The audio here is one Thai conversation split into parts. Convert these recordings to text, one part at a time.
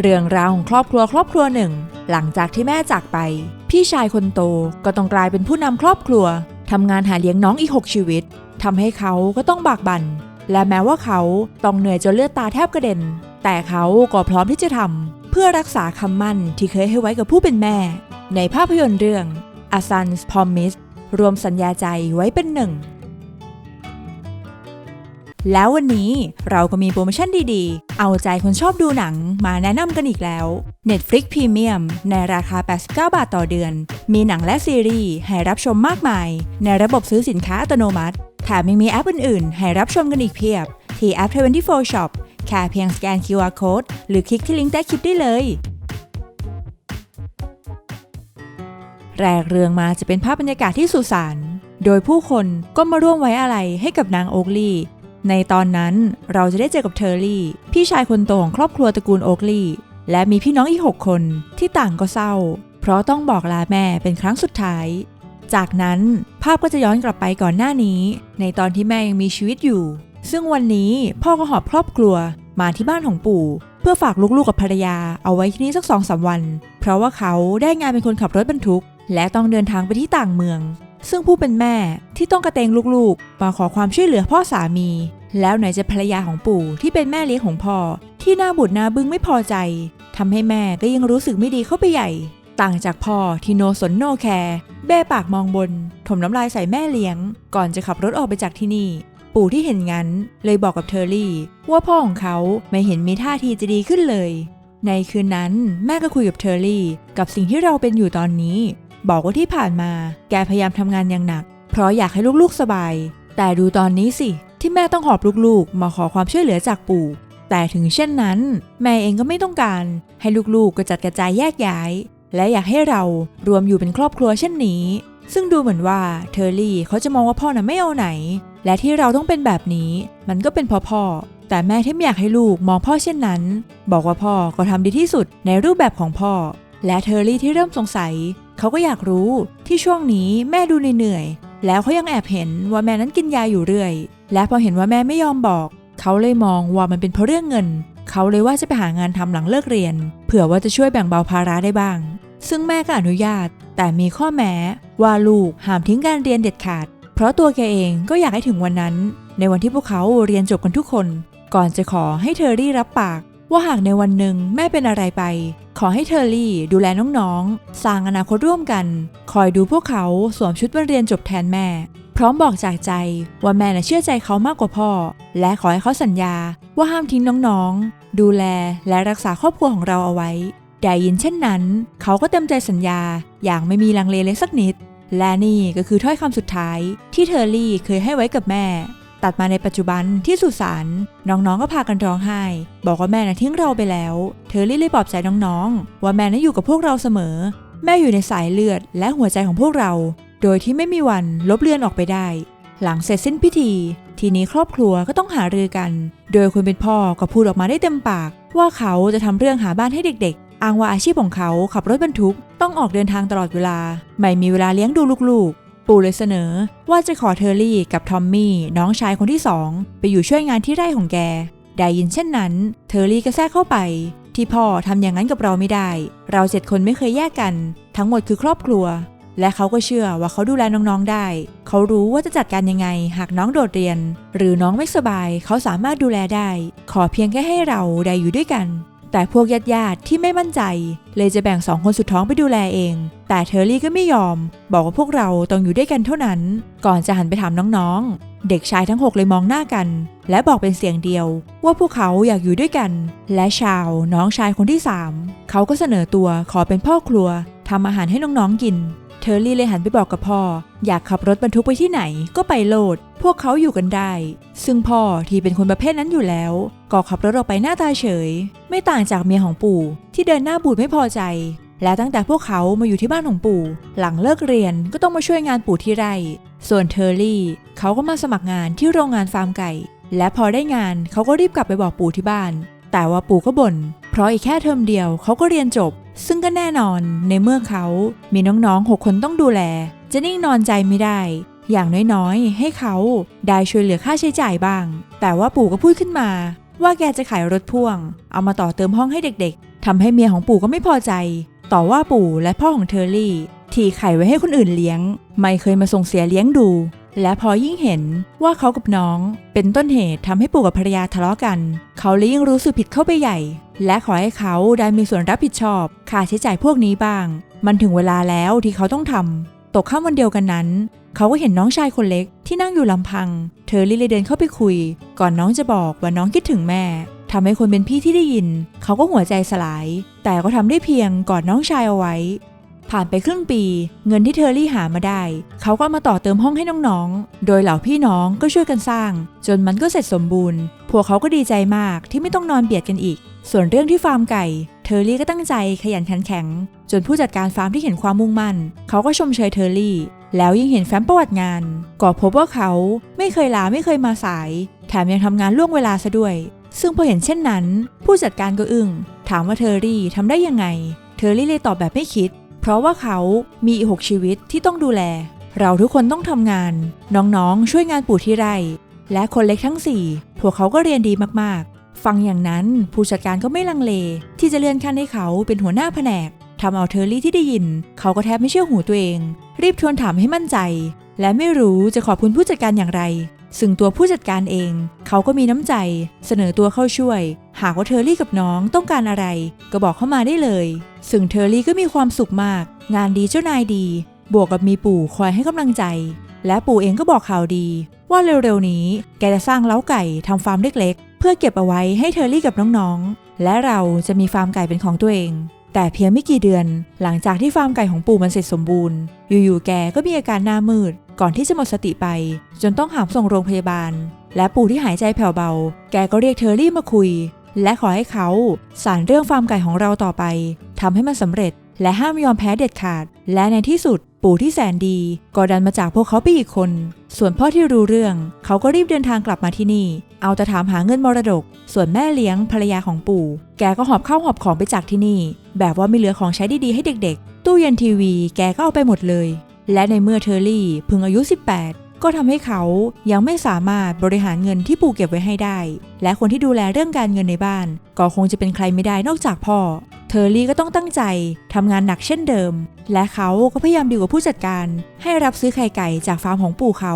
เรื่องราวของครอบครัวครอบครัวหนึ่ง หลังจากที่แม่จากไป พี่ชายคนโตก็ต้องกลายเป็นผู้นำครอบครัวทำงานหาเลี้ยงน้องอีก 6 ชีวิตทำให้เขาก็ต้องบากบั่นและแม้ว่าเขาต้องเหนื่อยจนเลือดตาแทบกระเด็น แต่เขาก็พร้อมที่จะทำเพื่อรักษาคำมั่นที่เคยให้ไว้กับผู้เป็นแม่ ในภาพยนตร์เรื่อง A Son's Promise รวมสัญญาใจไว้เป็นหนึ่ง แล้ววันนี้เราก็มีโปรโมชั่นดีๆ เอาใจคนชอบดูหนังมาแนะนำกันอีกแล้ว Netflix Premium ในราคา 89 บาทต่อเดือน มีหนังและซีรีส์ให้รับชมมากมาย ในระบบซื้อสินค้าอัตโนมัติแถมยังมีแอปอื่นๆ ให้รับชมกันอีกเพียบ ที่แอป 24 Shop แค่เพียงสแกน QR Code หรือคลิกที่ลิงก์ใต้คลิปได้เลยแรกเรื่องมาจะเป็นภาพบรรยากาศที่สุสาน โดยผู้คนก็มาร่วมไว้อะไรให้กับนางโอกลี ในตอนนั้นเราจะได้เจอกับเทอร์รี่ พี่ชายคนโตของครอบครัวตระกูลโอกลีและมีพี่น้องอีก 6 คนที่ต่างก็เศร้า เพราะต้องบอกลาแม่เป็นครั้งสุดท้าย จากนั้นภาพก็จะย้อนกลับไปก่อนหน้านี้ ในตอนที่แม่ยังมีชีวิตอยู่ ซึ่งวันนี้พ่อก็หอบครอบครัวมาที่บ้านของปู่ เพื่อฝากลูกๆกับภรรยาเอาไว้ที่นี่สักสองสาวัน เพราะว่าเขาได้งานเป็นคนขับรถบรรทุก และต้องเดินทางไปที่ต่างเมือง ซึ่งผู้เป็นแม่ที่ต้องกระเตงลูกๆ มาขอความช่วยเหลือพ่อสามี แล้วไหนจะภรรยาของปู่ที่เป็นแม่เลี้ยงของพ่อ ที่หน้าบุตรหน้าบึ้งไม่พอใจทำให้แม่ก็ยังรู้สึกไม่ดีเข้าไปใหญ่ ต่างจากพ่อที่โนสนโนแคร์แบ้ปากมองบน ถมน้ำลายใส่แม่เลี้ยง ก่อนจะขับรถออกไปจากที่นี่ ปู่ที่เห็นงั้น เลยบอกกับเทอร์รี่ ว่าพ่อของเขาไม่เห็นมีท่าทีจะดีขึ้นเลย ในคืนนั้นแม่ก็คุยกับเทอร์รี่ กับสิ่งที่เราเป็นอยู่ตอนนี้ บอกว่าที่ผ่านมา แกพยายามทำงานอย่างหนัก เพราะอยากให้ลูกๆสบาย แต่ดูตอนนี้สิ ที่แม่ต้องหอบลูกๆ มาขอความช่วยเหลือจากปู่ แต่ถึงเช่นนั้น แม่เองก็ไม่ต้องการ ให้ลูกๆกระจัดกระจายแยกย้าย และอยากให้เรารวมอยู่เป็นครอบครัวเช่นนี้ ซึ่งดูเหมือนว่าเทอร์รี่เขาจะมองว่าพ่อน่ะไม่เอาไหน และที่เราต้องเป็นแบบนี้ มันก็เป็นเพราะพ่อแต่แม่ที่ไม่อยากให้ลูกมองพ่อเช่นนั้น บอกว่าพ่อก็ทำดีที่สุดในรูปแบบของพ่อ และเทอร์รี่ที่เริ่มสงสัย เขาก็อยากรู้ที่ช่วงนี้แม่ดูเหนื่อยๆแล้วเขายังแอบเห็นว่าแม่นั้นกินยาอยู่เรื่อย และพอเห็นว่าแม่ไม่ยอมบอก เขาเลยมองว่ามันเป็นเพราะเรื่องเงิน เขาเลยว่าจะไปหางานทำหลังเลิกเรียน เผื่อว่าจะช่วยแบ่งเบาภาระได้บ้าง ซึ่งแม่ก็อนุญาต แต่มีข้อแม้ว่าลูกห้ามทิ้งการเรียนเด็ดขาด เพราะตัวแกเองก็อยากให้ถึงวันนั้น ในวันที่พวกเขาเรียนจบกันทุกคน ก่อนจะขอให้เทอรี่รับปาก ว่าหากในวันหนึ่งแม่เป็นอะไรไป ขอให้เทอรี่ดูแลน้องๆ สร้างอนาคตร่วมกัน คอยดูพวกเขาสวมชุดวันเรียนจบแทนแม่ พร้อมบอกจากใจว่าแม่น่ะเชื่อใจเขามากกว่าพ่อ และขอให้เขาสัญญาว่าห้ามทิ้งน้องๆ ดูแลและรักษาครอบครัวของเราเอาไว้ ได้ยินเช่นนั้น เขาก็เต็มใจสัญญาอย่างไม่มีลังเลเลยสักนิด และนี่ก็คือถ้อยคำสุดท้ายที่เทอร์รี่เคยให้ไว้กับแม่ ตัดมาในปัจจุบันที่สุสานน้องๆก็พากันร้องไห้ บอกว่าแม่น่ะทิ้งเราไปแล้วเทอร์รี่เลยปลอบใจน้องๆ ว่าแม่น่ะอยู่กับพวกเราเสมอ แม่อยู่ในสายเลือดและหัวใจของพวกเรา โดยที่ไม่มีวันลบเลือนออกไปได้ หลังเสร็จสิ้นพิธี ทีนี้ครอบครัวก็ต้องหารือกัน โดยคนเป็นพ่อก็พูดออกมาได้เต็มปาก ว่าเขาจะทำเรื่องหาบ้านให้เด็กๆ อ้างว่าอาชีพของเขาขับรถบรรทุกต้องออกเดินทางตลอดเวลา ไม่มีเวลาเลี้ยงดูลูกๆ ปู่เลยเสนอ ว่าจะขอเทอร์รี่กับทอมมี่น้องชายคนที่สองไปอยู่ช่วยงานที่ไร่ของแก ได้ยินเช่นนั้น เทอร์รี่ก็แทรกเข้าไป ที่พ่อทำอย่างนั้นกับเราไม่ได้ เราเจ็ดคนไม่เคยแยกกัน ทั้งหมดคือครอบครัว และเขาก็เชื่อว่าเขาดูแลน้องๆได้ เขารู้ว่าจะจัดการยังไง หากน้องโดดเรียน หรือน้องไม่สบาย เขาสามารถดูแลได้ ขอเพียงแค่ให้เราได้อยู่ด้วยกัน แต่พวกญาติญาติที่ไม่มั่นใจ เลยจะแบ่งสองคนสุดท้องไปดูแลเอง แต่เทอร์รี่ก็ไม่ยอม บอกว่าพวกเราต้องอยู่ด้วยกันเท่านั้น ก่อนจะหันไปถามน้องๆ เด็กชายทั้งหกเลยมองหน้ากัน และบอกเป็นเสียงเดียว ว่าพวกเขาอยากอยู่ด้วยกัน และชาวน้องชายคนที่สามเขาก็เสนอตัวขอเป็นพ่อครัวทำอาหารให้น้องๆกิน เทอร์รี่เลยหันไปบอกกับพ่อ อยากขับรถบรรทุกไปที่ไหนก็ไปโหลด พวกเขาอยู่กันได้ ซึ่งพ่อที่เป็นคนประเภทนั้นอยู่แล้ว ก็ขับรถออกไปหน้าตาเฉย ไม่ต่างจากเมียของปู่ ที่เดินหน้าบูดไม่พอใจ และตั้งแต่พวกเขามาอยู่ที่บ้านของปู่ หลังเลิกเรียนก็ต้องมาช่วยงานปู่ที่ไร่ ส่วนเทอร์รี่เขาก็มาสมัครงานที่โรงงานฟาร์มไก่ และพอได้งานเขาก็รีบกลับไปบอกปู่ที่บ้าน แต่ว่าปู่ก็บ่นเพราะอีกแค่เทอมเดียวเขาก็เรียนจบ ซึ่งก็แน่นอนในเมื่อเขามีน้องๆ 6 คนต้องดูแล จะนิ่งนอนใจไม่ได้ อย่างน้อยๆ ให้เขาได้ช่วยเหลือค่าใช้จ่ายบ้าง แต่ว่าปู่ก็พูดขึ้นมา ว่าแกจะขายรถพ่วง เอามาต่อเติมห้องให้เด็กๆทำให้เมียของปู่ก็ไม่พอใจ ต่อว่าปู่และพ่อของเทอร์รี่ที่ไข่ไว้ให้คนอื่นเลี้ยง ไม่เคยมาส่งเสียเลี้ยงดู และพอยิ่งเห็นว่าเขากับน้อง เป็นต้นเหตุทำให้ปู่กับภรรยาทะเลาะกัน เขาเลยยิ่งรู้สึกผิดเข้าไปใหญ่ และขอให้เขาได้มีส่วนรับผิดชอบ ค่าใช้จ่ายพวกนี้บ้าง มันถึงเวลาแล้วที่เขาต้องทำตกข้ามวันเดียวกันนั้น เขาก็เห็นน้องชายคนเล็กที่นั่งอยู่ลำพัง เธอรีเลยเดินเข้าไปคุย ก่อนน้องจะบอกว่าน้องคิดถึงแม่ทำให้คนเป็นพี่ที่ได้ยิน เขาก็หัวใจสลาย แต่ก็ทำได้เพียงกอดน้องชายเอาไว้ ผ่านไปครึ่งปี เงินที่เทอรี่หามาได้ เขาก็มาต่อเติมห้องให้น้องๆ โดยเหล่าพี่น้องก็ช่วยกันสร้าง จนมันก็เสร็จสมบูรณ์ พวกเขาก็ดีใจมากที่ไม่ต้องนอนเบียดกันอีก ส่วนเรื่องที่ฟาร์มไก่ เทอร์รี่ก็ตั้งใจขยันขันแข็ง จนผู้จัดการฟาร์มที่เห็นความมุ่งมั่น เขาก็ชมเชยเทอร์รี่ แล้วยิ่งเห็นแฟ้มประวัติงาน ก็พบว่าเขาไม่เคยลาไม่เคยมาสาย แถมยังทำงานล่วงเวลาซะด้วย ซึ่งพอเห็นเช่นนั้น ผู้จัดการก็อึ้งถามว่าเทอร์รี่ทำได้ยังไง เทอร์รี่เลยตอบแบบไม่คิด เพราะว่าเขามีอีกหกชีวิตที่ต้องดูแล เราทุกคนต้องทำงาน น้องๆ ช่วยงานปู่ที่ไร่และคนเล็กทั้งสี่พวกเขาก็เรียนดีมาก ฟังอย่างนั้นผู้จัดการก็ไม่ลังเล ที่จะเลื่อนขั้นให้เขาเป็นหัวหน้าแผนกทำเอาเทอรี่ที่ได้ยิน เขาก็แทบไม่เชื่อหูตัวเอง รีบทวนถามให้มั่นใจ และไม่รู้จะขอบคุณผู้จัดการอย่างไร ซึ่งตัวผู้จัดการเอง เขาก็มีน้ำใจ เสนอตัวเข้าช่วย หากว่าเทอรี่กับน้องต้องการอะไร ก็บอกเข้ามาได้เลย ซึ่งเทอรี่ก็มีความสุขมาก งานดีเจ้านายดี บวกกับมีปู่คอยให้กำลังใจ และปู่เองก็บอกข่าวดี ว่าเร็วๆนี้แกจะสร้างเล้าไก่ทำฟาร์มเล็กๆ พื่อเก็บเอาไว้ให้เทอร์รี่กับน้องๆ และเราจะมีฟาร์มไก่เป็นของตัวเอง แต่เพียงไม่กี่เดือน หลังจากที่ฟาร์มไก่ของปู่มันเสร็จสมบูรณ์ อยู่ๆ แกก็มีอาการหน้ามืด ก่อนที่จะหมดสติไป จนต้องหามส่งโรงพยาบาล และปู่ที่หายใจแผ่วเบา แกก็เรียกเทอรี่มาคุย และขอให้เขาสารเรื่องฟาร์มไก่ของเราต่อไปทำให้มันสำเร็จ และห้ามยอมแพ้เด็ดขาด และในที่สุดปู่ที่แสนดี ก็ดันมาจากพวกเขาไปอีกคน ส่วนพ่อที่รู้เรื่อง เขาก็รีบเดินทางกลับมาที่นี่ เอาแต่ถามหาเงินมรดก ส่วนแม่เลี้ยงภรรยาของปู่ แกก็หอบข้าวหอบของไปจากที่นี่ แบบว่าไม่เหลือของใช้ดีๆให้เด็กๆ ตู้เย็นทีวี แกก็เอาไปหมดเลย และในเมื่อเทอร์รี่เพิ่งอายุ 18 ก็ทำให้เขายังไม่สามารถบริหารเงินที่ปู่เก็บไว้ให้ได้ และคนที่ดูแลเรื่องการเงินในบ้าน ก็คงจะเป็นใครไม่ได้นอกจากพ่อเทอร์รี่ก็ต้องตั้งใจทำงานหนักเช่นเดิม และเขาก็พยายามดีลกับผู้จัดการ ให้รับซื้อไข่ไก่จากฟาร์มของปู่เขา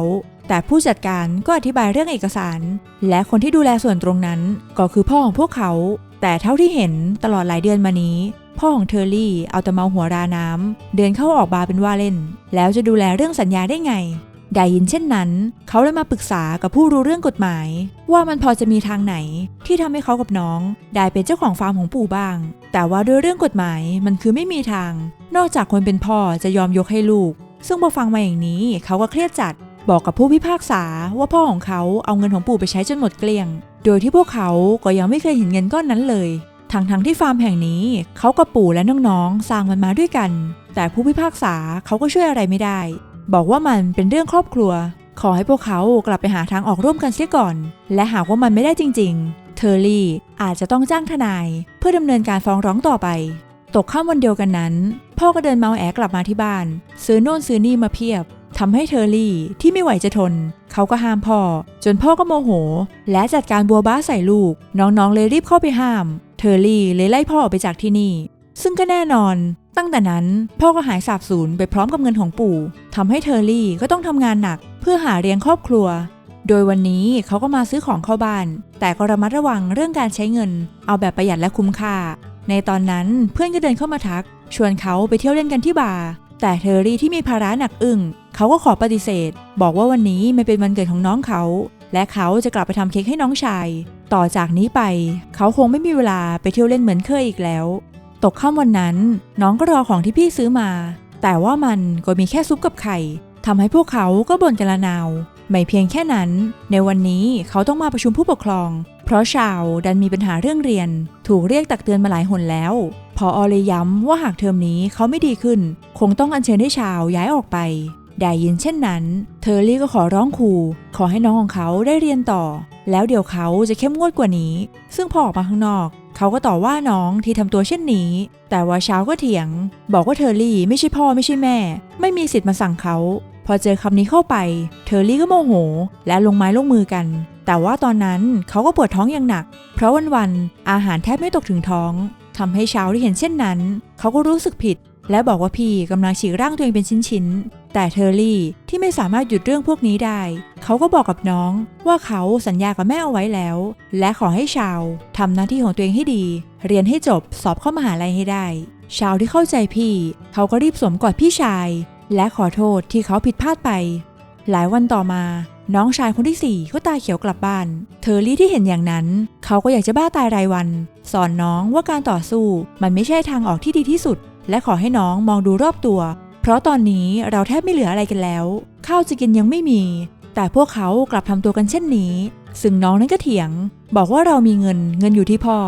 แต่ผู้จัดการก็อธิบายเรื่องเอกสาร และคนที่ดูแลส่วนตรงนั้น ก็คือพ่อของพวกเขา แต่เท่าที่เห็นตลอดหลายเดือนมานี้พ่อของเทอร์รี่เอาแต่เมาหัวราน้ำเดินเข้าออกบาร์เป็นว่าเล่น แล้วจะดูแลเรื่องสัญญาได้ไง ได้ยินเช่นนั้น เขาเลยมาปรึกษากับผู้รู้เรื่องกฎหมาย ว่ามันพอจะมีทางไหนที่ทำให้เขากับน้อง ได้เป็นเจ้าของฟาร์มของปู่บ้าง แต่ว่าด้วยเรื่องกฎหมายมันคือไม่มีทาง นอกจากคนเป็นพ่อจะยอมยกให้ลูก ซึ่งพอฟังมาอย่างนี้เขาก็เครียดจัดบอกกับผู้พิพากษาว่าพ่อของเขาเอาเงินของปู่ไปใช้จนหมดเกลี้ยง โดยที่พวกเขาก็ยังไม่เคยเห็นเงินก้อนนั้นเลยทั้งทั้งที่ฟาร์มแห่งนี้เขากับปู่และน้องๆสร้างมันมาด้วยกัน แต่ผู้พิพากษาเขาก็ช่วยอะไรไม่ได้ บอกว่ามันเป็นเรื่องครอบครัว ขอให้พวกเขากลับไปหาทางออกร่วมกันเสียก่อน และหากว่ามันไม่ได้จริง ๆ เทอร์รี่อาจจะต้องจ้างทนาย เพื่อดำเนินการฟ้องร้องต่อไป ตกข้ามวันเดียวกันนั้น พ่อก็เดินเมาแอกลับมาที่บ้าน ซื้อโน่นซื้อนี่มาเพียบทำให้เทอร์รี่ที่ไม่ไหวจะทน เขาก็ห้ามพ่อ จนพ่อก็โมโห และจัดการบัวบ้าใส่ลูก น้องๆเลยรีบเข้าไปห้าม เทอร์รี่เลยไล่พ่อออกไปจากที่นี่ ซึ่งก็แน่นอน ตั้งแต่นั้นพ่อก็หายสาบสูญไปพร้อมกับเงินของปู่ทำให้เทอร์รี่ก็ต้องทำงานหนักเพื่อหาเลี้ยงครอบครัว โดยวันนี้เขาก็มาซื้อของเข้าบ้าน แต่ก็ระมัดระวังเรื่องการใช้เงิน เอาแบบประหยัดและคุ้มค่า ในตอนนั้นเพื่อนก็เดินเข้ามาทัก ชวนเขาไปเที่ยวเล่นกันที่บาร์แต่เทอร์รี่ที่มีภาระหนักอึ้งเขาก็ขอปฏิเสธ บอกว่าวันนี้ไม่เป็นวันเกิดของน้องเขา และเขาจะกลับไปทำเค้กให้น้องชาย ต่อจากนี้ไป เขาคงไม่มีเวลาไปเที่ยวเล่นเหมือนเคยอีกแล้ว ตกค่ำวันนั้น น้องก็รอของที่พี่ซื้อมา แต่ว่ามันก็มีแค่ซุปกับไข่ทำให้พวกเขาก็บ่นกันละนาว ไม่เพียงแค่นั้น ในวันนี้เขาต้องมาประชุมผู้ปกครอง เพราะชาวดันมีปัญหาเรื่องเรียน ถูกเรียกตักเตือนมาหลายหนแล้ว พออเลยย้ำว่าหากเทอมนี้เขาไม่ดีขึ้น คงต้องอัญเชิญให้ชาวย้ายออกไป ได้ยินเช่นนั้นเทอร์รี่ก็ขอร้องครูขอให้น้องของเขาได้เรียนต่อ แล้วเดี๋ยวเขาจะเข้มงวดกว่านี้ ซึ่งพอออกมาข้างนอก เขาก็ต่อว่าน้องที่ทำตัวเช่นนี้ แต่ว่าเช้าก็เถียง บอกว่าเทอร์รี่ไม่ใช่พ่อไม่ใช่แม่ ไม่มีสิทธิ์มาสั่งเขา พอเจอคำนี้เข้าไป เทอร์รี่ก็โมโห และลงไม้ลงมือกัน แต่ว่าตอนนั้นเขาก็ปวดท้องอย่างหนัก เพราะวันๆอาหารแทบไม่ตกถึงท้องทำให้เช้าที่เห็นเช่นนั้น เขาก็รู้สึกผิด และบอกว่าพี่กำลังฉีกร่างตัวเองเป็นชิ้นๆ แต่เทอร์รี่ที่ไม่สามารถหยุดเรื่องพวกนี้ได้ เขาก็บอกกับน้องว่าเขาสัญญากับแม่เอาไว้แล้ว และขอให้ชาวทำหน้าที่ของตัวเองให้ดี เรียนให้จบสอบเข้ามหาลัยให้ได้ ชาวที่เข้าใจพี่ เขาก็รีบสวมกอดพี่ชาย และขอโทษที่เขาผิดพลาดไป หลายวันต่อมาน้องชายคนที่สี่ก็ตาเขียวกลับบ้าน เทอร์รี่ที่เห็นอย่างนั้น เขาก็อยากจะบ้าตายรายวัน สอนน้องว่าการต่อสู้มันไม่ใช่ทางออกที่ดีที่สุด และขอให้น้องมองดูรอบตัว เพราะตอนนี้เราแทบไม่เหลืออะไรกันแล้ว ข้าวจะกินยังไม่มี แต่พวกเขากลับทำตัวกันเช่นนี้ ซึ่งน้องนั้นก็เถียง บอกว่าเรามีเงินเงินอยู่ที่พ่อ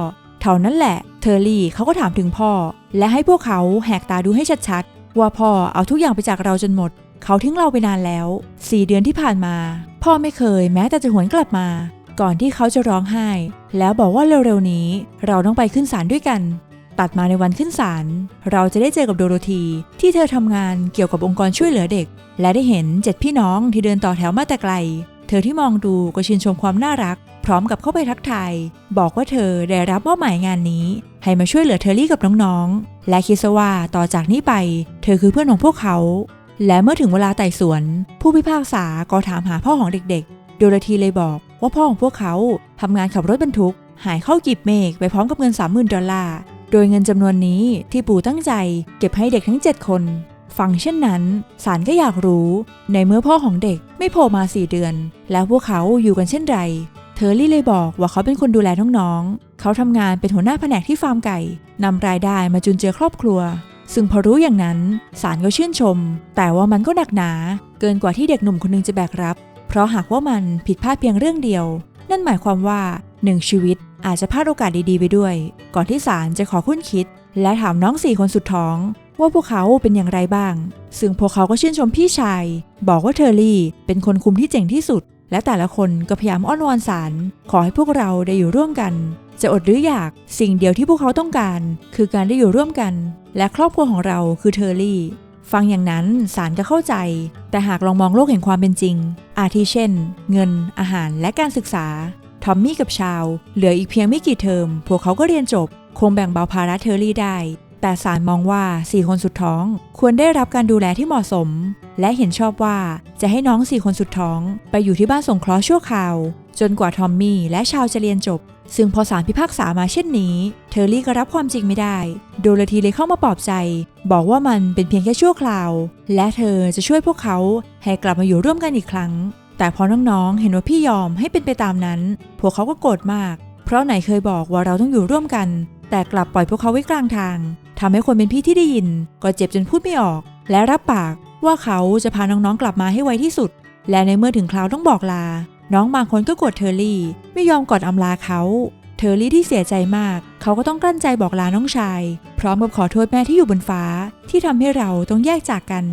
เท่านั้นแหละ เทอร์รี่เขาก็ถามถึงพ่อ และให้พวกเขาแหกตาดูให้ชัดๆ ว่าพ่อเอาทุกอย่างไปจากเราจนหมด เขาทิ้งเราไปนานแล้วสี่เดือนที่ผ่านมา พ่อไม่เคยแม้แต่จะหวนกลับมา ก่อนที่เขาจะร้องไห้ แล้วบอกว่าเร็วๆนี้ เราต้องไปขึ้นศาลด้วยกัน ตัดมาในวันขึ้นศาลเราจะได้เจอกับโดโรธี ที่เธอทำงานเกี่ยวกับองค์กรช่วยเหลือเด็ก และได้เห็นเจ็ดพี่น้องที่เดินต่อแถวมาแต่ไกล เธอที่มองดูก็ชื่นชมความน่ารัก พร้อมกับเข้าไปทักทายบอกว่าเธอได้รับมอบหมายงานนี้ ให้มาช่วยเหลือเทอร์รี่กับน้องๆ และคิดซะว่าต่อจากนี้ไป เธอคือเพื่อนของพวกเขา และเมื่อถึงเวลาไต่สวน ผู้พิพากษาก็ถามหาพ่อของเด็กๆ โดโรธีเลยบอกว่าพ่อของพวกเขาทำงานขับรถบรรทุกหายเข้ากีบเมฆไปพร้อมกับเงิน 30,000 ดอลลาร์ โดยเงินจำนวนนี้ที่ปู่ตั้งใจเก็บให้เด็กทั้ง 7 คน ฟังเช่นนั้นศาลก็อยากรู้ ในเมื่อพ่อของเด็กไม่โผล่มา4เดือน แล้วพวกเขาอยู่กันเช่นไรเทอรี่เลยบอกว่าเขาเป็นคนดูแลน้องๆ เขาทำงานเป็นหัวหน้าแผนกที่ฟาร์มไก่นำรายได้มาจุนเจือครอบครัว ซึ่งพอรู้อย่างนั้นศาลก็ชื่นชม แต่ว่ามันก็หนักหนา เกินกว่าที่เด็กหนุ่มคนหนึงจะแบกรับ เพราะหากว่ามันผิดพลาดเพียงเรื่องเดียว นั่นหมายความว่าหนึ่งชีวิต อาจจะพลาดโอกาสดีๆไปด้วย ก่อนที่ศาลจะขอคุ้นคิด และถามน้องสี่คนสุดท้อง ว่าพวกเขาเป็นอย่างไรบ้าง ซึ่งพวกเขาก็ชื่นชมพี่ชาย บอกว่าเทอร์รี่ เป็นคนคุมที่เจ๋งที่สุด และแต่ละคนก็พยายามอ้อนวอนศาลขอให้พวกเราได้อยู่ร่วมกัน จะอดหรืออยากสิ่งเดียวที่พวกเขาต้องการ คือการได้อยู่ร่วมกัน และครอบครัวของเราคือเทอร์รี่ฟังอย่างนั้นศาลก็เข้าใจ แต่หากลองมองโลกแห่งความเป็นจริง อาทิเช่น เงิน อาหารและการศึกษา ทอมมี่กับชาว เหลืออีกเพียงไม่กี่เทอม พวกเขาก็เรียนจบ คงแบ่งเบาภาระเทอร์รี่ได้ แต่ศาลมองว่าสี่คนสุดท้อง ควรได้รับการดูแลที่เหมาะสม และเห็นชอบว่าจะให้น้องสี่คนสุดท้อง ไปอยู่ที่บ้านสงเคราะห์ชั่วคราว จนกว่าทอมมี่และชาวจะเรียนจบ ซึ่งพอศาลพิพากษามาเช่นนี้ เทอร์รี่ก็รับความจริงไม่ได้ โดโรธีเลยเข้ามาปลอบใจ บอกว่ามันเป็นเพียงแค่ชั่วคราว และเธอจะช่วยพวกเขาให้กลับมาอยู่ร่วมกันอีกครั้ง แต่พอน้องๆ เห็นว่าพี่ยอมให้เป็นไปตามนั้น พวกเขาก็โกรธมาก เพราะไหนเคยบอกว่าเราต้องอยู่ร่วมกัน แต่กลับปล่อยพวกเขาไว้กลางทางทำให้คนเป็นพี่ที่ได้ยิน ก็เจ็บจนพูดไม่ออก และรับปากว่าเขาจะพาน้องๆ กลับมาให้ไวที่สุด และในเมื่อถึงคราวต้องบอกลา น้องบางคนก็โกรธเทอร์รี่ ไม่ยอมกอดอำลาเขา เทอร์รี่ที่เสียใจมาก เขาก็ต้องกลั้นใจบอกลาน้องชาย พร้อมกับขอโทษแม่ที่อยู่บนฟ้า ที่ทำให้เราต้องแยกจากกัน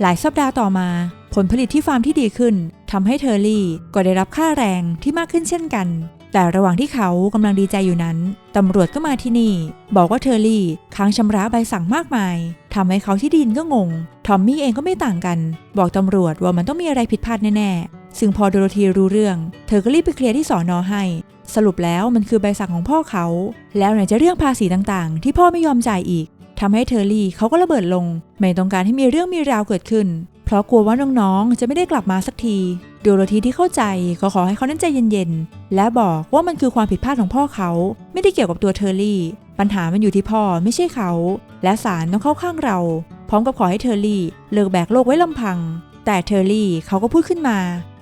หลายสัปดาห์ต่อมา ผลผลิตที่ฟาร์มที่ดีขึ้นทำให้เทอร์รี่ก็ได้รับค่าแรงที่มากขึ้นเช่นกัน แต่ระหว่างที่เขากำลังดีใจอยู่นั้นตำรวจก็มาที่นี่ บอกว่าเทอร์รี่ค้างชำระใบสั่งมากมายทำให้เขาที่ดินก็งง ทอมมี่เองก็ไม่ต่างกัน บอกตำรวจว่ามันต้องมีอะไรผิดพลาดแน่ๆ ซึ่งพอโดโรธีรู้เรื่อง เธอก็รีบไปเคลียร์ที่สอนอให้ สรุปแล้วมันคือใบสั่งของพ่อเขา แล้วไหนจะเรื่องภาษีต่างๆ ที่พ่อไม่ยอมจ่ายอีก ทำให้เทอร์รี่เขาก็ระเบิดลง ไม่ต้องการให้มีเรื่องมีราวเกิดขึ้น เพราะกลัวว่าน้องๆ จะไม่ได้กลับมาสักทีโดโรธีที่เข้าใจก็ขอให้เขานั้นใจเย็นๆ และบอกว่ามันคือความผิดพลาดของพ่อเขา ไม่ได้เกี่ยวกับตัวเทอร์รี่ ปัญหามันอยู่ที่พ่อไม่ใช่เขา และศาลต้องเข้าข้างเรา พร้อมกับขอให้เทอร์รี่เลิกแบกโลกไว้ลำพัง แต่เทอร์รี่เขาก็พูดขึ้นมา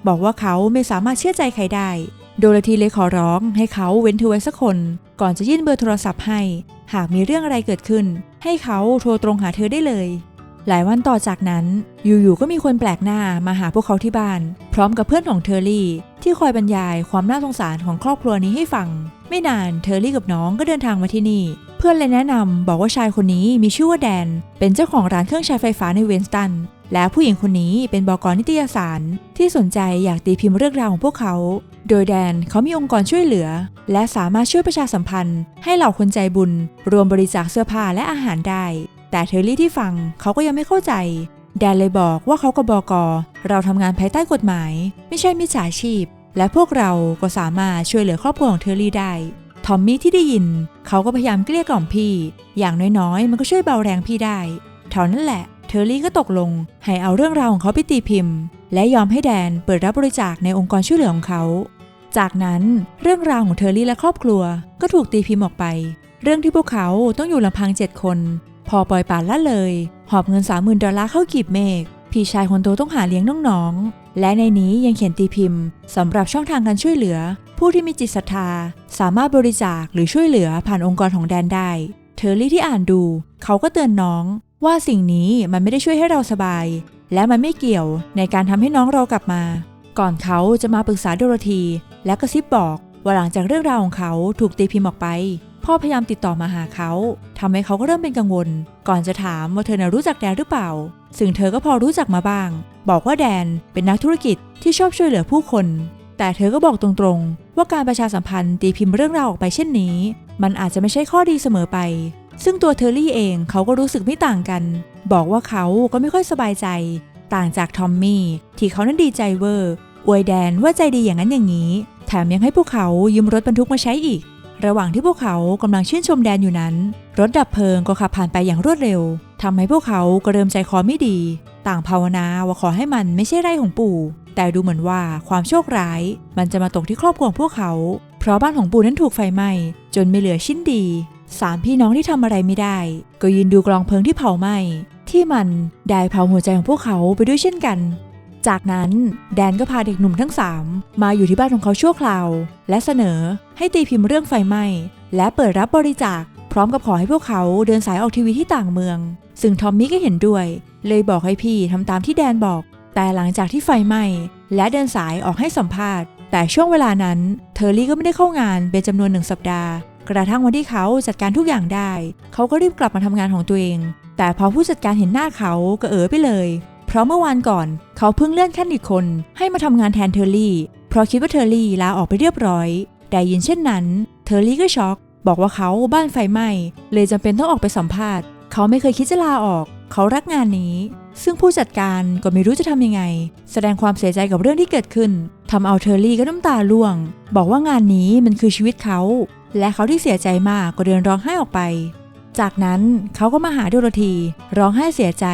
บอกว่าเขาไม่สามารถเชื่อใจใครได้ โดโรธีเลยขอร้องให้เขาเว้นเธอไว้สักคน ก่อนจะยื่นเบอร์โทรศัพท์ให้ หากมีเรื่องอะไรเกิดขึ้น ให้เขาโทรตรงหาเธอได้เลย หลายวันต่อจากนั้น อยู่ๆก็มีคนแปลกหน้ามาหาพวกเขาที่บ้าน พร้อมกับเพื่อนของเทอร์รี่ ที่คอยบรรยายความน่าสงสารของครอบครัวนี้ให้ฟัง ไม่นานเทอร์รี่กับน้องก็เดินทางมาที่นี่ เพื่อนเลยแนะนำบอกว่าชายคนนี้มีชื่อว่าแดน เป็นเจ้าของร้านเครื่องใช้ไฟฟ้าในเวนสตันและผู้หญิงคนนี้เป็นบอกรนิตยสารที่สนใจอยากตีพิมพ์เรื่องราวของพวกเขา โดยแดนเขามีองค์กรช่วยเหลือ และสามารถช่วยประชาสัมพันธ์ ให้เหล่าคนใจบุญ รวมบริจาคเสื้อผ้าและอาหารได้ แต่เทอร์รี่ที่ฟังเขาก็ยังไม่เข้าใจ แดนเลยบอกว่าเขากับบกเราทำงานภายใต้กฎหมาย ไม่ใช่มิจฉาชีพ และพวกเราก็สามารถช่วยเหลือครอบครัวของเทอร์รี่ได้ทอมมี่ที่ได้ยิน เขาก็พยายามเกลี้ยกล่อมพี่ อย่างน้อยๆ มันก็ช่วยเบาแรงพี่ได้เท่านั้นแหละ เทอร์รี่ก็ตกลง ให้เอาเรื่องราวของเขาไปตีพิมพ์ และยอมให้แดนเปิดรับบริจาคในองค์กรช่วยเหลือของเขา จากนั้นเรื่องราวของเทอร์รี่และครอบครัวก็ถูกตีพิมพ์ออกไป เรื่องที่พวกเขาต้องอยู่ลำพังเจ็ดคน พอปล่อยปละละเลย หอบเงิน30,000ดอลลาร์เข้ากีบเมฆพี่ชายคนโตต้องหาเลี้ยงน้องๆ และในนี้ยังเขียนตีพิมพ์สำหรับช่องทางการช่วยเหลือ ผู้ที่มีจิตศรัทธา สามารถบริจาคหรือช่วยเหลือผ่านองค์กรของแดนได้ เทอร์รี่ที่อ่านดู เขาก็เตือนน้อง ว่าสิ่งนี้มันไม่ได้ช่วยให้เราสบาย และมันไม่เกี่ยวในการทำให้น้องเรากลับมา ก่อนเขาจะมาปรึกษาโดโรธีและกระซิบบอกว่าหลังจากเรื่องราวของเขาถูกตีพิมพ์ออกไป พ่อพยายามติดต่อมาหาเขาทำให้เขาก็เริ่มเป็นกังวล ก่อนจะถามว่าเธอน่ะรู้จักแดนหรือเปล่า ซึ่งเธอก็พอรู้จักมาบ้าง บอกว่าแดนเป็นนักธุรกิจที่ชอบช่วยเหลือผู้คน แต่เธอก็บอกตรงๆ ว่าการประชาสัมพันธ์ตีพิมพ์เรื่องราวออกไปเช่นนี้ มันอาจจะไม่ใช่ข้อดีเสมอไป ซึ่งตัวเทอร์รี่เองเขาก็รู้สึกไม่ต่างกัน บอกว่าเขาก็ไม่ค่อยสบายใจ ต่างจากทอมมี่ที่เขานั้นดีใจเวอร์ อวยแดนว่าใจดีอย่างนั้นอย่างนี้ แถมยังให้พวกเขายืมรถบรรทุกมาใช้อีก ระหว่างที่พวกเขากำลังชื่นชมแดนอยู่นั้น รถดับเพลิงก็ขับผ่านไปอย่างรวดเร็วทำให้พวกเขาก็เริ่มใจคอไม่ดี ต่างภาวนาว่าขอให้มันไม่ใช่ไร่ของปู่ แต่ดูเหมือนว่าความโชคร้าย มันจะมาตกที่ครอบครัวของพวกเขา เพราะบ้านของปู่นั้นถูกไฟไหม้จนไม่เหลือชิ้นดีสามพี่น้องที่ทำอะไรไม่ได้ ก็ยืนดูกลองเพลิงที่เผาไหม้ที่มันได้เผาหัวใจของพวกเขาไปด้วยเช่นกัน จากนั้นแดนก็พาเด็กหนุ่มทั้งสามมาอยู่ที่บ้านของเขาชั่วคราว และเสนอให้ตีพิมพ์เรื่องไฟไหม้และเปิดรับบริจาค พร้อมกับขอให้พวกเขาเดินสายออกทีวีที่ต่างเมือง ซึ่งทอมมี่ก็เห็นด้วย เลยบอกให้พี่ทำตามที่แดนบอก แต่หลังจากที่ไฟไหม้และเดินสายออกให้สัมภาษณ์ แต่ช่วงเวลานั้นเทอร์รี่ก็ไม่ได้เข้างานเป็นจำนวนหนึ่งสัปดาห์ กระทั่งวันที่เขาจัดการทุกอย่างได้ เขาก็รีบกลับมาทำงานของตัวเอง แต่พอผู้จัดการเห็นหน้าเขาก็เอ๋อไปเลย ราะเมื่อวานก่อนเขาเพิ่งเลื่อนขั้นอีกคนให้มาทำงานแทนเทอร์รี่ เพราะคิดว่าเทอร์รี่ลาออกไปเรียบร้อย ได้ยินเช่นนั้น เทอร์รี่ก็ช็อก บอกว่าเขาบ้านไฟไหม้เลยจำเป็นต้องออกไปสัมภาษณ์ เขาไม่เคยคิดจะลาออก เขารักงานนี้ ซึ่งผู้จัดการก็ไม่รู้จะทำยังไง แสดงความเสียใจกับเรื่องที่เกิดขึ้นทำเอาเทอร์รี่ก็น้ำตาร่วง บอกว่างานนี้มันคือชีวิตเขา และเขาที่เสียใจมากก็เดินร้องไห้ออกไป จากนั้นเขาก็มาหาโดโรธีร้องไห้เสียใจ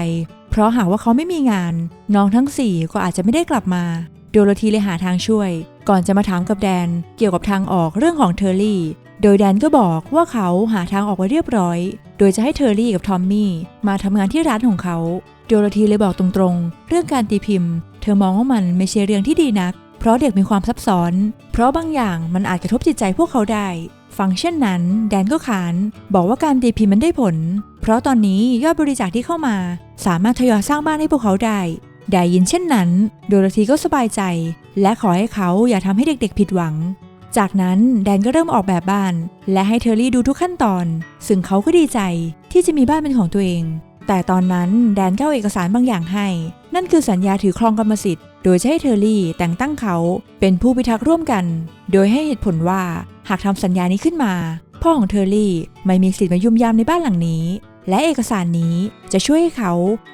เพราะหากว่าเขาไม่มีงาน น้องทั้งสี่ก็อาจจะไม่ได้กลับมาโดโรธีเลยหาทางช่วย ก่อนจะมาถามกับแดนเกี่ยวกับทางออกเรื่องของเทอร์รี่ โดยแดนก็บอกว่าเขาหาทางออกไว้เรียบร้อย โดยจะให้เทอร์รี่กับทอมมี่มาทำงานที่ร้านของเขา โดโรธีเลยบอกตรงๆ เรื่องการตีพิมพ์ เธอมองว่ามันไม่ใช่เรื่องที่ดีนัก เพราะเด็กมีความซับซ้อน เพราะบางอย่างมันอาจกระทบจิตใจพวกเขาได้ ฟังเช่นนั้น แดนก็ขาน บอกว่าการตีพิมพ์มันได้ผล เพราะตอนนี้ยอดบริจาคที่เข้ามา สามารถทยอยสร้างบ้านให้พวกเขาได้ ได้ยินเช่นนั้น โดโรธีก็สบายใจ และขอให้เขาอย่าทำให้เด็กๆผิดหวัง จากนั้นแดนก็เริ่มออกแบบบ้าน และให้เทอร์รี่ดูทุกขั้นตอน ซึ่งเขาก็ดีใจที่จะมีบ้านเป็นของตัวเอง แต่ตอนนั้นแดนก็เอาเอกสารบางอย่างให้ นั่นคือสัญญาถือครองกรรมสิทธิ์ โดยให้เทอร์รี่แต่งตั้งเขาเป็นผู้พิทักษ์ร่วมกัน โดยให้เหตุผลว่าหากทำสัญญานี้ขึ้นมา พ่อของเทอร์รี่ไม่มีสิทธิ์มายุ่มยามในบ้านหลังนี้ และเอกสารนี้จะช่วยให้เขา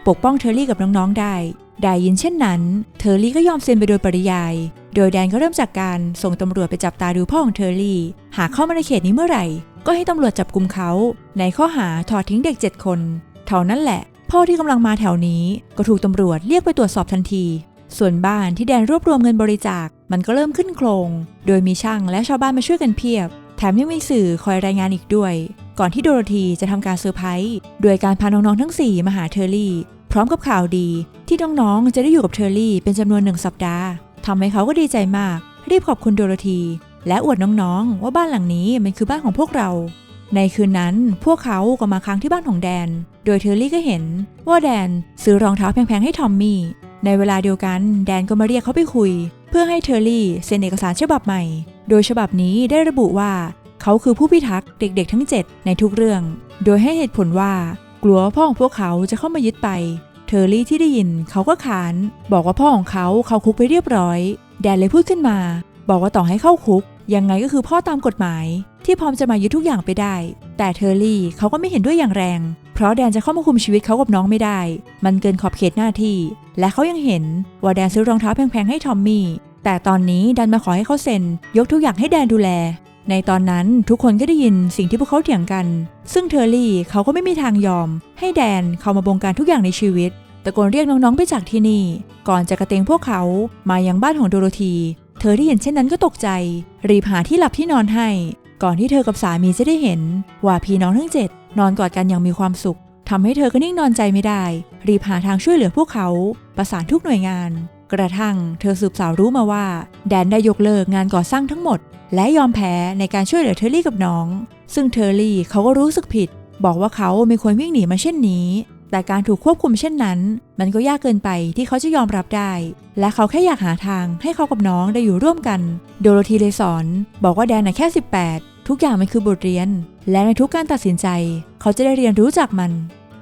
ปกป้องเทอร์รี่กับน้องๆได้ ได้ยินเช่นนั้น เทอร์รี่ก็ยอมเซ็นไปโดยปริยาย โดยแดนก็เริ่มจากการส่งตำรวจไปจับตาดูพ่อของเทอร์รี่ หากเข้ามาในเขตนี้เมื่อไหร่ ก็ให้ตำรวจจับกุมเขา ในข้อหาถอดทิ้งเด็ก 7 คน เท่านั้นแหละ พ่อที่กำลังมาแถวนี้ก็ถูกตำรวจเรียกไปตรวจสอบทันที ส่วนบ้านที่แดนรวบรวมเงินบริจาค มันก็เริ่มขึ้นโครง โดยมีช่างและชาวบ้านมาช่วยกันเพียบ แถมยังมีสื่อคอยรายงานอีกด้วย ก่อนที่โดโรธีจะทำการเซอร์ไพรส์โดยการพาน้องๆทั้ง 4 มาหาเทอร์รี่ พร้อมกับข่าวดี ที่น้องๆจะได้อยู่กับเทอร์รี่เป็นจำนวนหนึ่งสัปดาห์ทำให้เขาก็ดีใจมาก รีบขอบคุณโดโรธีและอวดน้องๆ ว่าบ้านหลังนี้มันคือบ้านของพวกเรา ในคืนนั้นพวกเขาก็มาค้างที่บ้านของแดน โดยเทอร์รี่ก็เห็น ว่าแดนซื้อรองเท้าแพงๆให้ทอมมี่ ในเวลาเดียวกันแดนก็มาเรียกเขาไปคุย เพื่อให้เทอร์รี่เซ็นเอกสารฉบับใหม่ โดยฉบับนี้ได้ระบุว่า เขาคือผู้พิทักษ์เด็กๆทั้ง 7 ในทุกเรื่อง โดยให้เหตุผลว่า กลัวพ่อของพวกเขาจะเข้ามายึดไป เทอร์รี่ที่ได้ยินเขาก็ขาน บอกว่าพ่อของเขาเข้าคุกไปเรียบร้อย แดนเลยพูดขึ้นมา บอกว่าต่อให้เข้าคุก ยังไงก็คือพ่อตามกฎหมาย ที่พร้อมจะมายึดทุกอย่างไปได้ แต่เทอร์รี่เขาก็ไม่เห็นด้วยอย่างแรง เพราะแดนจะเข้ามาคุมชีวิตเขากับน้องไม่ได้ มันเกินขอบเขตหน้าที่ และเขายังเห็นว่าแดนซื้อรองเท้าแพงๆให้ทอมมี่แต่ตอนนี้ดันมาขอให้เขาเซ็นยกทุกอย่างให้แดนดูแล ในตอนนั้นทุกคนก็ได้ยินสิ่งที่พวกเขาเถียงกัน ซึ่งเทอร์รี่เขาก็ไม่มีทางยอม ให้แดนเข้ามาบงการทุกอย่างในชีวิตตะโกนเรียกน้องๆไปจากที่นี่ ก่อนจะกระเตงพวกเขามายังบ้านของโดโรธี เธอได้เห็นเช่นนั้นก็ตกใจ รีบหาที่หลับที่นอนให้ ก่อนที่เธอกับสามีจะได้เห็น ว่าพี่น้องทั้งเจ็ดนอนกอดกันอย่างมีความสุขทำให้เธอก็นิ่งนอนใจไม่ได้ รีบหาทางช่วยเหลือพวกเขา ประสานทุกหน่วยงาน กระทั่งเธอสืบสาวรู้มาว่า แดนได้ยกเลิกงานก่อสร้างทั้งหมด และยอมแพ้ในการช่วยเหลือเทอร์รี่กับน้อง ซึ่งเทอร์รี่เขาก็รู้สึกผิด บอกว่าเขาไม่ควรวิ่งหนีมาเช่นนี้ แต่การถูกควบคุมเช่นนั้น มันก็ยากเกินไปที่เขาจะยอมรับได้ และเขาแค่อยากหาทางให้เขากับน้องได้อยู่ร่วมกัน โดโรธีเลยสอน บอกว่าแดนน่ะแค่ 18 ทุกอย่างมันคือบทเรียน และในทุกการตัดสินใจ เขาจะได้เรียนรู้จากมัน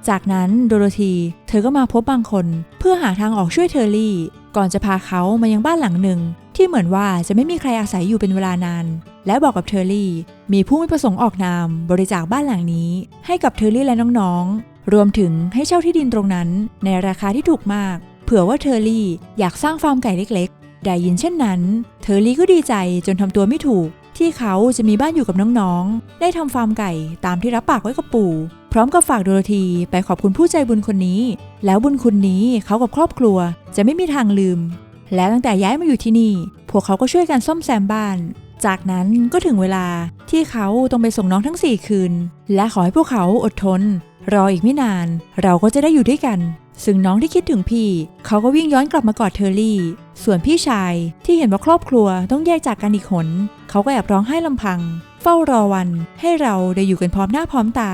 จากนั้นโดโรธีเธอก็มาพบบางคน เพื่อหาทางออกช่วยเทอร์รี่ ก่อนจะพาเขามายังบ้านหลังหนึ่ง ที่เหมือนว่าจะไม่มีใครอาศัยอยู่เป็นเวลานาน และบอกกับเทอร์รี่ มีผู้ไม่ประสงค์ออกนามบริจาคบ้านหลังนี้ ให้กับเทอร์รี่และน้องๆ รวมถึงให้เช่าที่ดินตรงนั้น ในราคาที่ถูกมาก เผื่อว่าเทอร์รี่อยากสร้างฟาร์มไก่เล็กๆ ได้ยินเช่นนั้น เทอร์รี่ก็ดีใจจนทำตัวไม่ถูก ที่เขาจะมีบ้านอยู่กับน้องๆ ได้ทำฟาร์มไก่ตามที่รับปากไว้กับปู่ พร้อมกับฝากโดโรธีไปขอบคุณผู้ใจบุญคนนี้ แล้วบุญคุณนี้เขากับครอบครัวจะไม่มีทางลืม และตั้งแต่ย้ายมาอยู่ที่นี่ พวกเขาก็ช่วยกันซ่อมแซมบ้าน จากนั้นก็ถึงเวลาที่เขาต้องไปส่งน้องทั้ง 4 คืน และขอให้พวกเขาอดทน รออีกไม่นาน เราก็จะได้อยู่ด้วยกัน ซึ่งน้องที่คิดถึงพี่ เขาก็วิ่งย้อนกลับมากอดเทอร์รี่ ส่วนพี่ชายที่เห็นว่าครอบครัวต้องแยกจากกันอีกหนเขาก็แอบร้องไห้ลำพัง เฝ้ารอวันให้เราได้อยู่กันพร้อมหน้าพร้อมตา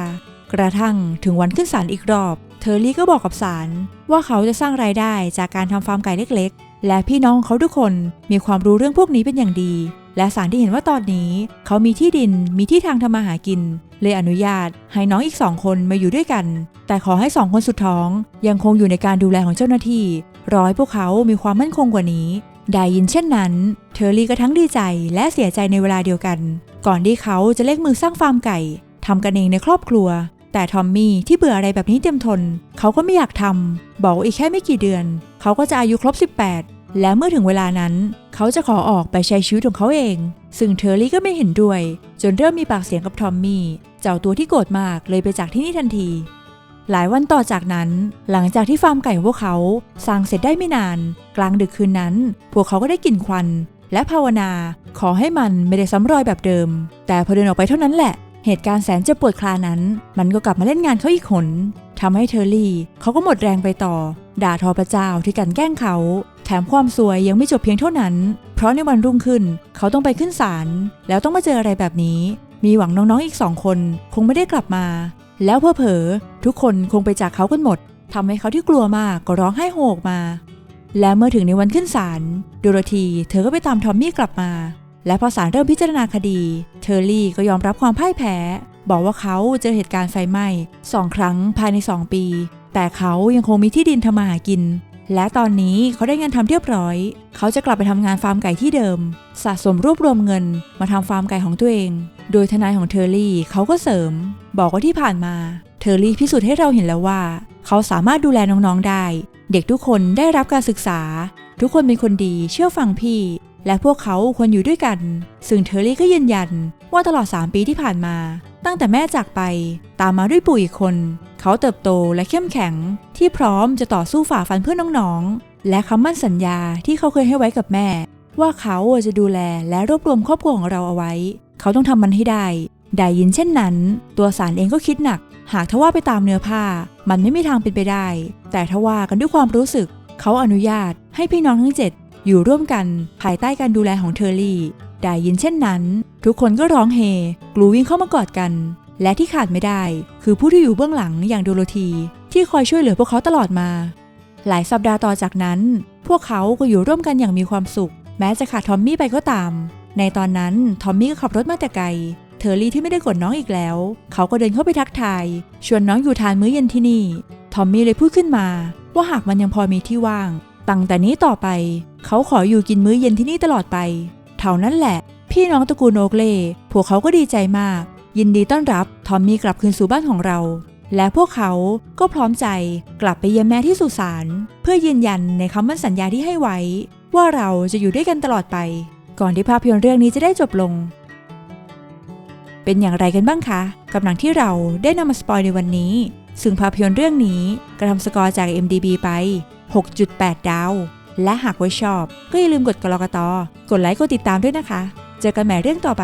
กระทั่งถึงวันขึ้นศาลอีกรอบ เทอร์รี่ก็บอกกับศาลว่าเขาจะสร้างรายได้จากการทำฟาร์มไก่เล็ก และพี่น้องของเขาทุกคนมีความรู้เรื่องพวกนี้เป็นอย่างดี และศาลที่เห็นว่าตอนนี้ เขามีที่ดินมีที่ทางทำมาหากิน เลยอนุญาตให้น้องอีกสองคนมาอยู่ด้วยกัน แต่ขอให้สองคนสุดท้อง ยังคงอยู่ในการดูแลของเจ้าหน้าที่รอให้พวกเขามีความมั่นคงกว่านี้ ได้ยินเช่นนั้น เทอร์รี่ก็ทั้งดีใจและเสียใจในเวลาเดียวกัน ก่อนที่เขาจะเล่งมือสร้างฟาร์มไก่ทำกันเองในครอบครัวแต่ทอมมี่ที่เบื่ออะไรแบบนี้เต็มทน เขาก็ไม่อยากทำ บอกอีกแค่ไม่กี่เดือน เขาก็จะอายุครบ18 และเมื่อถึงเวลานั้นเขาจะขอออกไปใช้ชีวิตของเขาเอง ซึ่งเทอร์รี่ก็ไม่เห็นด้วย จนเริ่มมีปากเสียงกับทอมมี่ เจ้าตัวที่โกรธมากเลยไปจากที่นี่ทันที หลายวันต่อจากนั้น หลังจากที่ฟาร์มไก่ของพวกเขาสร้างเสร็จได้ไม่นาน กลางดึกคืนนั้น พวกเขาก็ได้กลิ่นควัน และภาวนาขอให้มันไม่ได้ซ้ำรอยแบบเดิม แต่พอเดินออกไปเท่านั้นแหละ เหตุการณ์แสนเจ็บปวดคลานั้น มันก็กลับมาเล่นงานเขาอีกหนทำให้เทอร์รี่เขาก็หมดแรงไปต่อ ด่าทอพระเจ้าที่กันแกล้งเขา แถมความสวยยังไม่จบเพียงเท่านั้น เพราะในวันรุ่งขึ้น เขาต้องไปขึ้นศาลแล้วต้องมาเจออะไรแบบนี้ มีหวังน้องๆอีกสองคน คงไม่ได้กลับมา แล้วเพอเผอทุกคนคงไปจากเขากันหมดทำให้เขาที่กลัวมากก็ร้องไห้โฮกมา และเมื่อถึงในวันขึ้นศาลโดโรธีเธอก็ไปตามทอมมี่กลับมา และพอศาลเริ่มพิจารณาคดี เทอร์รี่ก็ยอมรับความพ่ายแพ้ บอกว่าเขาเจอเหตุการณ์ไฟไหม้สองครั้งภายใน2ปี แต่เขายังคงมีที่ดินทำมาหากิน และตอนนี้เขาได้งานทำเรียบร้อย เขาจะกลับไปทำงานฟาร์มไก่ที่เดิม สะสมรวบรวมเงินมาทำฟาร์มไก่ของตัวเอง โดยทนายของเทอร์รี่เขาก็เสริม บอกว่าที่ผ่านมา เทอร์รี่พิสูจน์ให้เราเห็นแล้วว่า เขาสามารถดูแลน้องๆได้ เด็กทุกคนได้รับการศึกษา ทุกคนเป็นคนดีเชื่อฟังพี่ และพวกเขาควรอยู่ด้วยกัน ซึ่งเทอร์รี่ก็ยืนยัน ว่าตลอด 3 ปีที่ผ่านมา ตั้งแต่แม่จากไป ตามมาด้วยปู่อีกคน เขาเติบโตและเข้มแข็ง ที่พร้อมจะต่อสู้ฝ่าฟันเพื่อน้องๆ และคำมั่นสัญญาที่เขาเคยให้ไว้กับแม่ ว่าเขาจะดูแลและรวบรวมครอบครัวของเราเอาไว้ เขาต้องทำมันให้ได้ ได้ยินเช่นนั้น ตัวสารเองก็คิดหนัก หากทว่าไปตามเนื้อผ้า มันไม่มีทางเป็นไปได้ แต่ทว่ากันด้วยความรู้สึก เขาอนุญาตให้พี่น้องทั้งเจ็ด อยู่ร่วมกันภายใต้การดูแลของเทอร์รี่ ได้ยินเช่นนั้น ทุกคนก็ร้องเฮกลูวิ่งเข้ามากอดกัน และที่ขาดไม่ได้ คือผู้ที่อยู่เบื้องหลังอย่างโดโรธี ที่คอยช่วยเหลือพวกเขาตลอดมา หลายสัปดาห์ต่อจากนั้น พวกเขาก็อยู่ร่วมกันอย่างมีความสุข แม้จะขาดทอมมี่ไปก็ตาม ในตอนนั้นทอมมี่ก็ขับรถมาแต่ไกลเทอร์รี่ที่ไม่ได้กดน้องอีกแล้ว เขาก็เดินเข้าไปทักทาย ชวนน้องอยู่ทานมื้อเย็นที่นี่ทอมมี่เลยพูดขึ้นมา ว่าหากมันยังพอมีที่ว่าง ตั้งแต่นี้ต่อไป เขาขออยู่กินมื้อเย็นที่นี่ตลอดไป เท่านั้นแหละ พี่น้องตระกูลโอกเล่พวกเขาก็ดีใจมาก ยินดีต้อนรับทอมมี่กลับคืนสู่บ้านของเรา และพวกเขาก็พร้อมใจกลับไปเยี่ยมแม่ที่สุสานเพื่อยืนยันในคำมั่นสัญญาที่ให้ไว้ ว่าเราจะอยู่ด้วยกันตลอดไป ก่อนที่ภาพยนตร์เรื่องนี้จะได้จบลง เป็นอย่างไรกันบ้างคะกับหนังที่เราได้นำมาสปอยในวันนี้ซึ่งภาพยนตร์เรื่องนี้กระทำสกอร์จาก MDB ไป 6.8 ดาว และหากว่าชอบ ก็อย่าลืมกดกรกตอกดไลค์กดติดตามด้วยนะคะ เจอกันใหม่เรื่องต่อไป